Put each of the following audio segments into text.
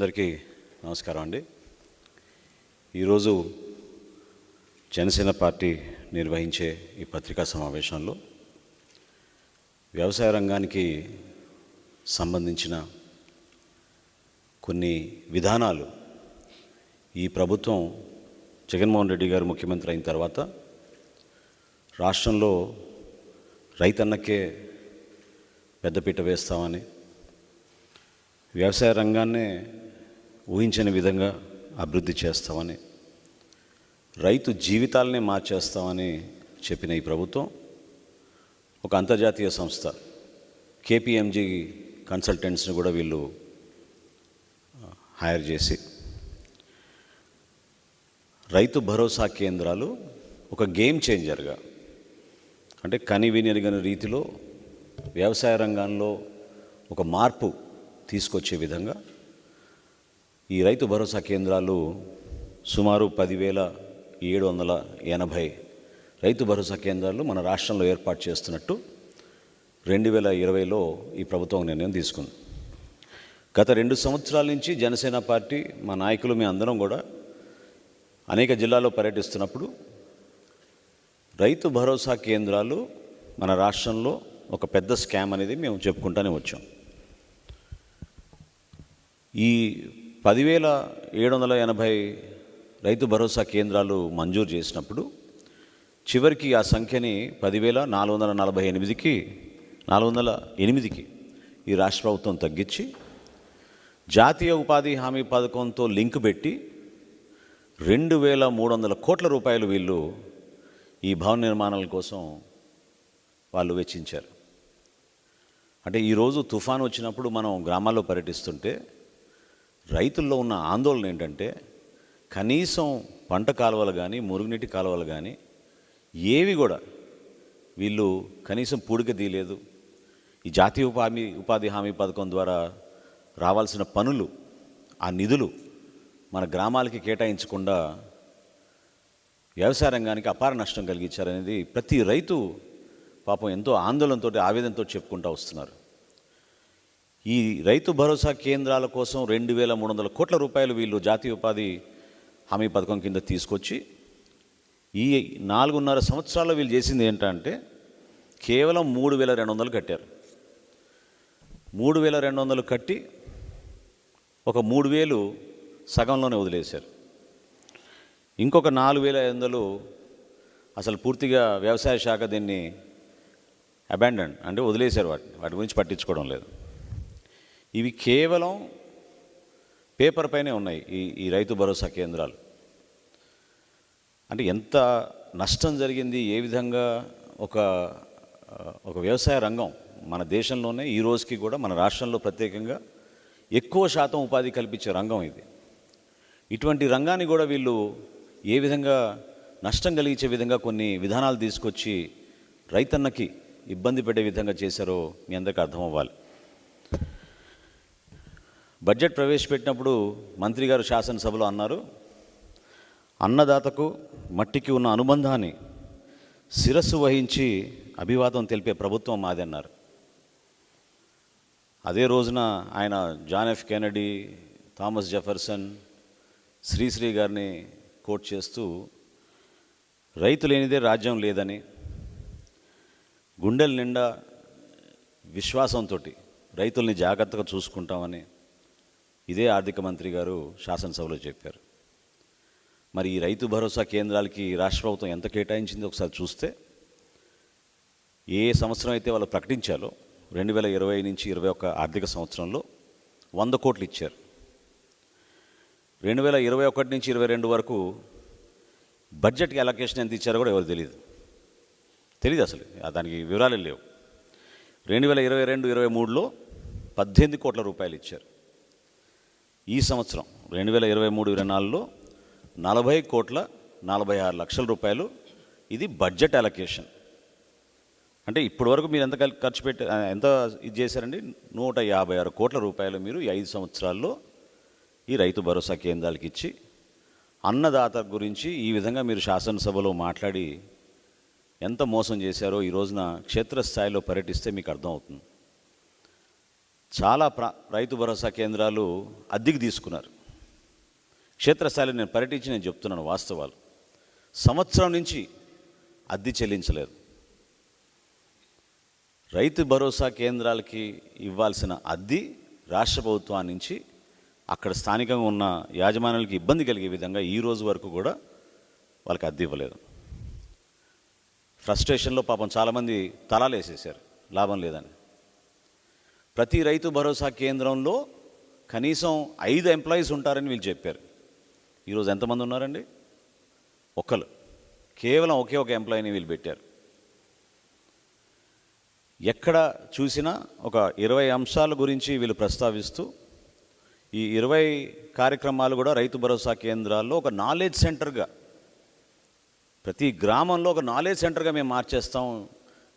అందరికీ నమస్కారం అండి. ఈరోజు జనసేన పార్టీ నిర్వహించే ఈ పత్రికా సమావేశంలో వ్యవసాయ రంగానికి సంబంధించిన కొన్ని విధానాలు ఈ ప్రభుత్వం జగన్మోహన్ రెడ్డి గారు ముఖ్యమంత్రి అయిన తర్వాత రాష్ట్రంలో రైతన్నకే పెద్దపీట వేస్తామని వ్యవసాయ రంగాన్నే ఊహించని విధంగా అభివృద్ధి చేస్తామని రైతు జీవితాలనే మార్చేస్తామని చెప్పిన ఈ ప్రభుత్వం ఒక అంతర్జాతీయ సంస్థ కేపీఎంజీ కన్సల్టెంట్స్ని కూడా వీళ్ళు హైర్ చేసి రైతు భరోసా కేంద్రాలు ఒక గేమ్ చేంజర్గా అంటే కనివినరిగని రీతిలో వ్యవసాయ రంగంలో ఒక మార్పు తీసుకొచ్చే విధంగా ఈ రైతు భరోసా కేంద్రాలు సుమారు పదివేల ఏడు వందల ఎనభై రైతు భరోసా కేంద్రాలు మన రాష్ట్రంలో ఏర్పాటు చేస్తున్నట్టు రెండు వేల ఇరవైలో ఈ ప్రభుత్వం నిర్ణయం తీసుకుంది. గత రెండు సంవత్సరాల నుంచి జనసేన పార్టీ మా నాయకులు మీ అందరం కూడా అనేక జిల్లాల్లో పర్యటిస్తున్నప్పుడు రైతు భరోసా కేంద్రాలు మన రాష్ట్రంలో ఒక పెద్ద స్కామ్ అనేది మేము చెప్పుకుంటూనే వచ్చాం. ఈ పదివేల ఏడు వందల ఎనభై రైతు భరోసా కేంద్రాలు మంజూరు చేసినప్పుడు చివరికి ఆ సంఖ్యని పదివేల నాలుగు వందల నలభై ఎనిమిదికి నాలుగు వందల ఎనిమిదికి ఈ రాష్ట్ర ప్రభుత్వం తగ్గించి జాతీయ ఉపాధి హామీ పథకంతో లింక్ పెట్టి రెండు వేల మూడు వందల కోట్ల రూపాయలు వీళ్ళు ఈ భవన నిర్మాణాల కోసం వాళ్ళు వెచ్చించారు. అంటే ఈరోజు తుఫాన్ వచ్చినప్పుడు మనం గ్రామాల్లో పర్యటిస్తుంటే రైతుల్లో ఉన్న ఆందోళన ఏంటంటే కనీసం పంట కాలువలు కానీ మురుగునీటి కాలువలు కానీ ఏవి కూడా వీళ్ళు కనీసం పూడిక తీయలేదు. ఈ జాతీయ ఉపాధి ఉపాధి హామీ పథకం ద్వారా రావాల్సిన పనులు ఆ నిధులు మన గ్రామాలకి కేటాయించకుండా వ్యవసాయ రంగానికి అపార నష్టం కలిగించారనేది ప్రతి రైతు పాపం ఎంతో ఆందోళనతో ఆవేదనతో చెప్పుకుంటూ వస్తున్నారు. ఈ రైతు భరోసా కేంద్రాల కోసం రెండు వేల మూడు వందల కోట్ల రూపాయలు వీళ్ళు జాతీయ ఉపాధి హామీ పథకం కింద తీసుకొచ్చి ఈ నాలుగున్నర సంవత్సరాల్లో వీళ్ళు చేసింది ఏంటంటే కేవలం మూడు వేల రెండు వందలు కట్టారు. మూడు వేల రెండు వందలు కట్టి ఒక మూడు వేలు సగంలోనే వదిలేశారు. ఇంకొక నాలుగు వేల ఐదు వందలు అసలు పూర్తిగా వ్యవసాయ శాఖ దీన్ని అబాండన్ అంటే వదిలేశారు వాటిని వాటి గురించి పట్టించుకోవడం లేదు. ఇవి కేవలం పేపర్ పైనే ఉన్నాయి ఈ ఈ రైతు భరోసా కేంద్రాలు. అంటే ఎంత నష్టం జరిగింది ఏ విధంగా ఒక ఒక వ్యవసాయ రంగం మన దేశంలోనే ఈ రోజుకి కూడా మన రాష్ట్రంలో ప్రత్యేకంగా ఎక్కువ శాతం ఉపాధి కల్పించే రంగం ఇది. ఇటువంటి రంగాన్ని కూడా వీళ్ళు ఏ విధంగా నష్టం కలిగించే విధంగా కొన్ని విధానాలు తీసుకొచ్చి రైతన్నకి ఇబ్బంది పెట్టే విధంగా చేశారో మీ అందరికీ అర్థం అవ్వాలి బడ్జెట్ ప్రవేశపెట్టినప్పుడు మంత్రి గారు శాసనసభలో అన్నారు అన్నదాతకు మట్టికి ఉన్న అనుబంధాన్ని శిరస్సు వహించి అభివాదం తెలిపే ప్రభుత్వం మాదన్నారు అదే రోజున ఆయన John F Kennedy Thomas Jefferson Sri Sri గారిని కోట్ చేస్తూ రైతు లేనిదే రాజ్యం లేదని గుండెల నిండా విశ్వాసంతో రైతుల్ని జాగ్రత్తగా చూసుకుంటామని ఇదే ఆర్థిక మంత్రి గారు శాసనసభలో చెప్పారు. మరి ఈ రైతు భరోసా కేంద్రాలకి రాష్ట్ర ప్రభుత్వం ఎంత కేటాయించింది ఒకసారి చూస్తే ఏ సంవత్సరం అయితే వాళ్ళు ప్రకటించాలో రెండు వేల ఇరవై నుంచి ఇరవై ఒక్క ఆర్థిక సంవత్సరంలో వంద కోట్లు ఇచ్చారు. రెండు వేల ఇరవై ఒకటి నుంచి ఇరవై రెండు వరకు బడ్జెట్కి అలొకేషన్ ఎంత ఇచ్చారో కూడా ఎవరు తెలియదు తెలియదు అసలు దానికి వివరాలు లేవు. రెండు వేల ఇరవై రెండు ఇరవై మూడులో పద్దెనిమిది కోట్ల రూపాయలు ఇచ్చారు. ఈ సంవత్సరం రెండు వేల ఇరవై మూడు ఇరవై నాలుగులో నలభై కోట్ల నలభై ఆరు లక్షల రూపాయలు. ఇది బడ్జెట్ అలొకేషన్ అంటే ఇప్పటి వరకు మీరు ఎంత ఖర్చు పెట్టి ఎంత ఇది చేశారండి? నూట యాభై ఆరు కోట్ల రూపాయలు మీరు ఈ ఐదు సంవత్సరాల్లో ఈ రైతు భరోసా కేంద్రాలకు ఇచ్చి అన్నదాత గురించి ఈ విధంగా మీరు శాసనసభలో మాట్లాడి ఎంత మోసం చేశారో ఈ రోజున క్షేత్రస్థాయిలో పర్యటిస్తే మీకు అర్థమవుతుంది. చాలా ప్ర రైతు భరోసా కేంద్రాలు అద్దెకి తీసుకున్నారు. క్షేత్రస్థాయిలో నేను పర్యటించి నేను చెప్తున్నాను వాస్తవాలు. సంవత్సరం నుంచి అద్దె చెల్లించలేదు. రైతు భరోసా కేంద్రాలకి ఇవ్వాల్సిన అద్దె రాష్ట్ర ప్రభుత్వం నుంచి అక్కడ స్థానికంగా ఉన్న యాజమాన్యాలకి ఇబ్బంది కలిగే విధంగా ఈ రోజు వరకు కూడా వాళ్ళకి అద్దె ఇవ్వలేదు. ఫ్రస్ట్రేషన్లో పాపం చాలామంది తలాలు వేసేసారు లాభం లేదని. ప్రతి రైతు భరోసా కేంద్రంలో కనీసం ఐదు ఎంప్లాయీస్ ఉంటారని వీళ్ళు చెప్పారు. ఈరోజు ఎంతమంది ఉన్నారండి? ఒక్కరు కేవలం ఒకే ఒక ఎంప్లాయీని వీళ్ళు పెట్టారు. ఎక్కడ చూసినా ఒక ఇరవై అంశాల గురించి వీళ్ళు ప్రస్తావిస్తూ ఈ ఇరవై కార్యక్రమాలు కూడా రైతు భరోసా కేంద్రాల్లో ఒక నాలెడ్జ్ సెంటర్గా ప్రతి గ్రామంలో ఒక నాలెడ్జ్ సెంటర్గా మేము మార్చేస్తాం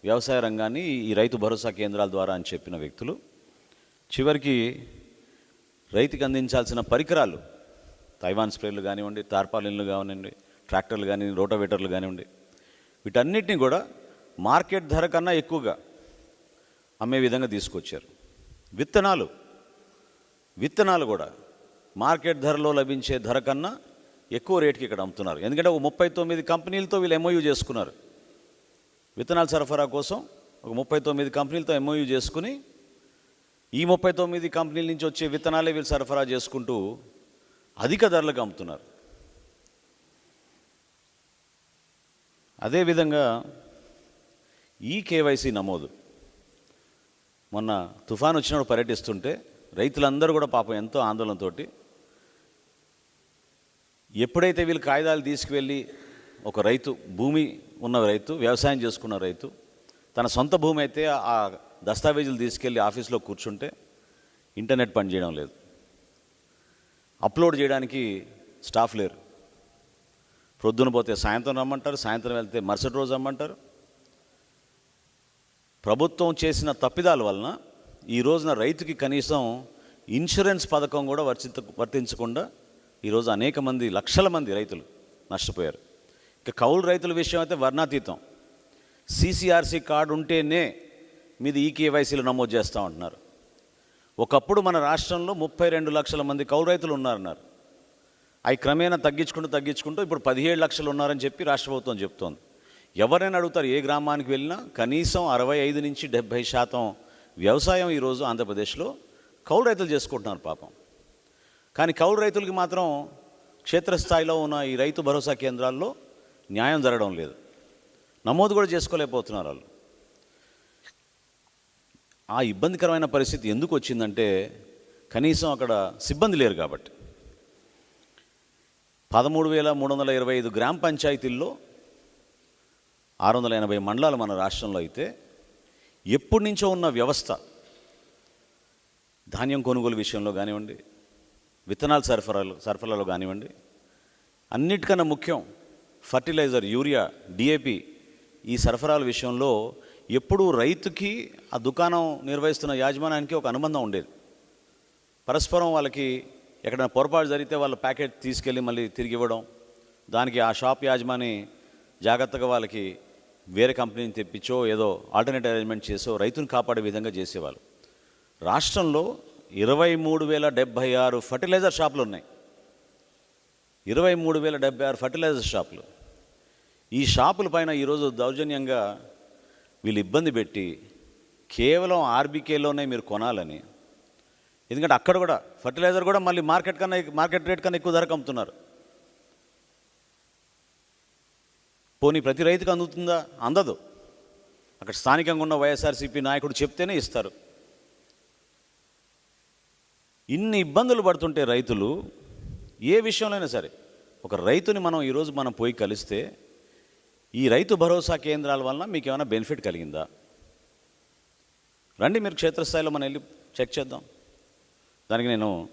వ్యవసాయ రంగాన్ని ఈ రైతు భరోసా కేంద్రాల ద్వారా అని చెప్పిన వ్యక్తులు చివరికి రైతుకి అందించాల్సిన పరికరాలు తైవాన్ స్ప్రేలు కానివ్వండి తార్పాలిన్లు కానివ్వండి ట్రాక్టర్లు కానీ రోటోవేటర్లు కానివ్వండి వీటన్నిటిని కూడా మార్కెట్ ధర కన్నా ఎక్కువగా అమ్మే విధంగా తీసుకొచ్చారు. విత్తనాలు విత్తనాలు కూడా మార్కెట్ ధరలో లభించే ధర కన్నా ఎక్కువ రేటుకి ఇక్కడ అమ్ముతున్నారు. ఎందుకంటే ఒక ముప్పై తొమ్మిది కంపెనీలతో వీళ్ళు ఎంఓయూ చేసుకున్నారు. విత్తనాల సరఫరా కోసం ఒక ముప్పై తొమ్మిది కంపెనీలతో ఎంఓయూ చేసుకుని ఈ ముప్పై తొమ్మిది కంపెనీల నుంచి వచ్చే విత్తనాలే వీళ్ళు సరఫరా చేసుకుంటూ అధిక ధరలకు అమ్ముతున్నారు. అదేవిధంగా ఈ కేవైసీ నమోదు. మొన్న తుఫాన్ వచ్చినప్పుడు పర్యటిస్తుంటే రైతులందరూ కూడా పాపం ఎంతో ఆందోళనతో ఎప్పుడైతే వీళ్ళు కాగితాలు తీసుకువెళ్ళి ఒక రైతు భూమి ఉన్న రైతు వ్యవసాయం చేసుకున్న రైతు తన సొంత భూమి అయితే ఆ దస్తావేజులు తీసుకెళ్ళి ఆఫీస్లో కూర్చుంటే ఇంటర్నెట్ పనిచేయడం లేదు. అప్లోడ్ చేయడానికి స్టాఫ్ లేరు. ప్రొద్దున పోతే సాయంత్రం రమ్మంటారు సాయంత్రం వెళ్తే మరుసటి రోజు రమ్మంటారు. ప్రభుత్వం చేసిన తప్పిదాల వలన ఈ రోజున రైతుకి కనీసం ఇన్సూరెన్స్ పథకం కూడా వర్తించ వర్తించకుండా ఈరోజు అనేక మంది లక్షల మంది రైతులు నష్టపోయారు. ఇక కౌలు రైతుల విషయం అయితే వర్ణాతీతం. సిసిఆర్సీ కార్డు ఉంటేనే మీది ఈ కేవైసీలు నమోదు చేస్తూ ఉంటున్నారు. ఒకప్పుడు మన రాష్ట్రంలో ముప్పై రెండు లక్షల మంది కౌలు రైతులు ఉన్నారన్నారు. అవి క్రమేణా తగ్గించుకుంటూ తగ్గించుకుంటూ ఇప్పుడు పదిహేడు లక్షలు ఉన్నారని చెప్పి రాష్ట్ర ప్రభుత్వం చెప్తోంది. ఎవరైనా అడుగుతారు ఏ గ్రామానికి వెళ్ళినా కనీసం అరవై ఐదు నుంచి డెబ్భై శాతం వ్యవసాయం ఈరోజు ఆంధ్రప్రదేశ్లో కౌలు రైతులు చేసుకుంటున్నారు పాపం. కానీ కౌలు రైతులకి మాత్రం క్షేత్రస్థాయిలో ఉన్న ఈ రైతు భరోసా కేంద్రాల్లో న్యాయం జరగడం లేదు. నమోదు కూడా చేసుకోలేకపోతున్నారు వాళ్ళు. ఆ ఇబ్బందికరమైన పరిస్థితి ఎందుకు వచ్చిందంటే కనీసం అక్కడ సిబ్బంది లేరు కాబట్టి. పదమూడు వేల మూడు వందల ఇరవై ఐదు గ్రామ పంచాయతీల్లో ఆరు వందల ఎనభై మండలాలు మన రాష్ట్రంలో అయితే ఎప్పటి నుంచో ఉన్న వ్యవస్థ ధాన్యం కొనుగోలు విషయంలో కానివ్వండి విత్తనాల సరఫరాలు సరఫరాలో కానివ్వండి అన్నిటికన్నా ముఖ్యం ఫర్టిలైజర్ యూరియా డిఏపి ఈ సరఫరాల విషయంలో ఎప్పుడూ రైతుకి ఆ దుకాణం నిర్వహిస్తున్న యాజమాన్యానికి ఒక అనుబంధం ఉండేది. పరస్పరం వాళ్ళకి ఎక్కడైనా పొరపాటు జరిగితే వాళ్ళ ప్యాకెట్ తీసుకెళ్ళి మళ్ళీ తిరిగి ఇవ్వడం దానికి ఆ షాప్ యాజమాని జాగ్రత్తగా వాళ్ళకి వేరే కంపెనీని తెప్పించో ఏదో ఆల్టర్నేట్ అరేంజ్మెంట్ చేసో రైతును కాపాడే విధంగా చేసేవాళ్ళు. రాష్ట్రంలో ఇరవై మూడు వేల డెబ్భై ఆరు ఫర్టిలైజర్ షాపులు ఉన్నాయి. ఇరవై మూడు వేల డెబ్బై ఆరు ఫర్టిలైజర్ షాపులు. ఈ షాపుల పైన ఈరోజు దౌర్జన్యంగా వీళ్ళు ఇబ్బంది పెట్టి కేవలం ఆర్బీకేలోనే మీరు కొనాలని. ఎందుకంటే అక్కడ కూడా ఫర్టిలైజర్ కూడా మళ్ళీ మార్కెట్ కన్నా మార్కెట్ రేట్ కన్నా ఎక్కువ ధరకు అమ్ముతున్నారు పోనీ ప్రతి రైతుకు అందుతుందా? అందదు. అక్కడ స్థానికంగా ఉన్న వైఎస్ఆర్సీపీ నాయకుడు చెప్తేనే ఇస్తారు. ఇన్ని ఇబ్బందులు పడుతుంటే రైతులు ఏ విషయంలోనైనా సరే ఒక రైతుని మనం ఈరోజు మనం పోయి కలిస్తే ఈ రైతు భరోసా కేంద్రాల వలన మీకు ఏమైనా బెనిఫిట్ కలిగిందా? రండి మీరు క్షేత్రస్థాయిలో మనం వెళ్ళి చెక్ చేద్దాం. దానికి నేను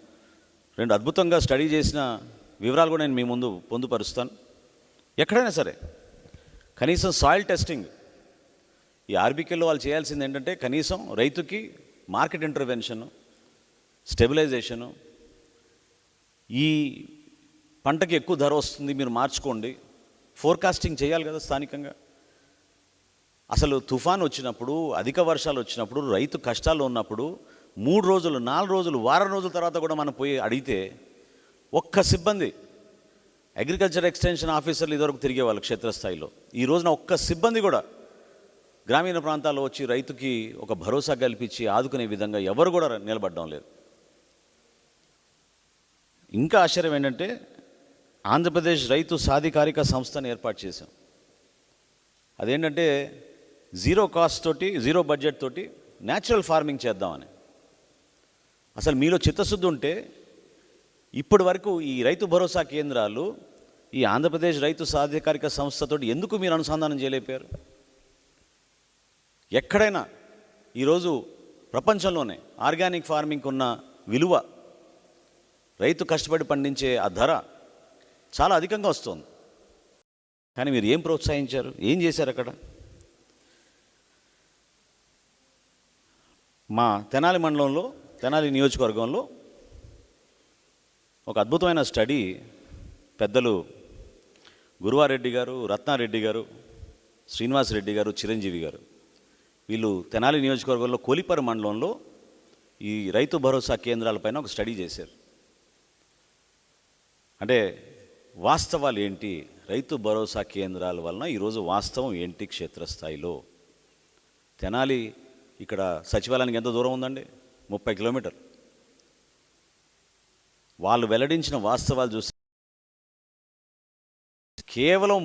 రెండు అద్భుతంగా స్టడీ చేసిన వివరాలు కూడా నేను మీ ముందు పొందుపరుస్తాను. ఎక్కడైనా సరే కనీసం సాయిల్ టెస్టింగ్ ఈ ఆర్బీకేలో వాళ్ళు చేయాల్సింది ఏంటంటే కనీసం రైతుకి మార్కెట్ ఇంటర్వెన్షను స్టెబిలైజేషను ఈ పంటకి ఎక్కువ ధర వస్తుంది మీరు మార్చుకోండి. ఫోర్కాస్టింగ్ చేయాలి కదా స్థానికంగా. అసలు తుఫాన్ వచ్చినప్పుడు అధిక వర్షాలు వచ్చినప్పుడు రైతు కష్టాలు ఉన్నప్పుడు మూడు రోజులు నాలుగు రోజులు వారం రోజుల తర్వాత కూడా మనం పోయి అడిగితే ఒక్క సిబ్బంది అగ్రికల్చర్ ఎక్స్టెన్షన్ ఆఫీసర్లు ఇదివరకు తిరిగేవాళ్ళు క్షేత్రస్థాయిలో. ఈ రోజున ఒక్క సిబ్బంది కూడా గ్రామీణ ప్రాంతాల్లో వచ్చి రైతుకి ఒక భరోసా కల్పించి ఆదుకునే విధంగా ఎవరు కూడా నిలబడడం లేదు. ఇంకా ఆశ్చర్యం ఏంటంటే ఆంధ్రప్రదేశ్ రైతు సాధికారిక సంస్థను ఏర్పాటు చేశాం. అదేంటంటే జీరో కాస్ట్ తోటి జీరో బడ్జెట్ తోటి న్యాచురల్ ఫార్మింగ్ చేద్దామని. అసలు మీలో చిత్తశుద్ధి ఉంటే ఇప్పటి వరకు ఈ రైతు భరోసా కేంద్రాలు ఈ ఆంధ్రప్రదేశ్ రైతు సాధికారిక సంస్థతో ఎందుకు మీరు అనుసంధానం చేయలేపారు? ఎక్కడైనా ఈరోజు ప్రపంచంలోనే ఆర్గానిక్ ఫార్మింగ్కి ఉన్న విలువ రైతు కష్టపడి పండించే ఆ ధర చాలా అధికంగా వస్తుంది. కానీ మీరు ఏం ప్రోత్సహించారు? ఏం చేశారు అక్కడ? మా తెనాలి మండలంలో తెనాలి నియోజకవర్గంలో ఒక అద్భుతమైన స్టడీ పెద్దలు గురువారెడ్డి గారు రత్నారెడ్డి గారు శ్రీనివాస్ రెడ్డి గారు చిరంజీవి గారు. వీళ్ళు తెనాలి నియోజకవర్గంలో కోలిపర మండలంలో ఈ రైతు భరోసా కేంద్రాలపైన ఒక స్టడీ చేశారు. అంటే వాస్తవాలు ఏంటి? రైతు భరోసా కేంద్రాల వలన ఈరోజు వాస్తవం ఏంటి క్షేత్రస్థాయిలో? తెనాలి ఇక్కడ సచివాలయానికి ఎంత దూరం ఉందండి? ముప్పై కిలోమీటర్లు వాళ్ళు వెల్లడించిన వాస్తవాలు చూస్తే కేవలం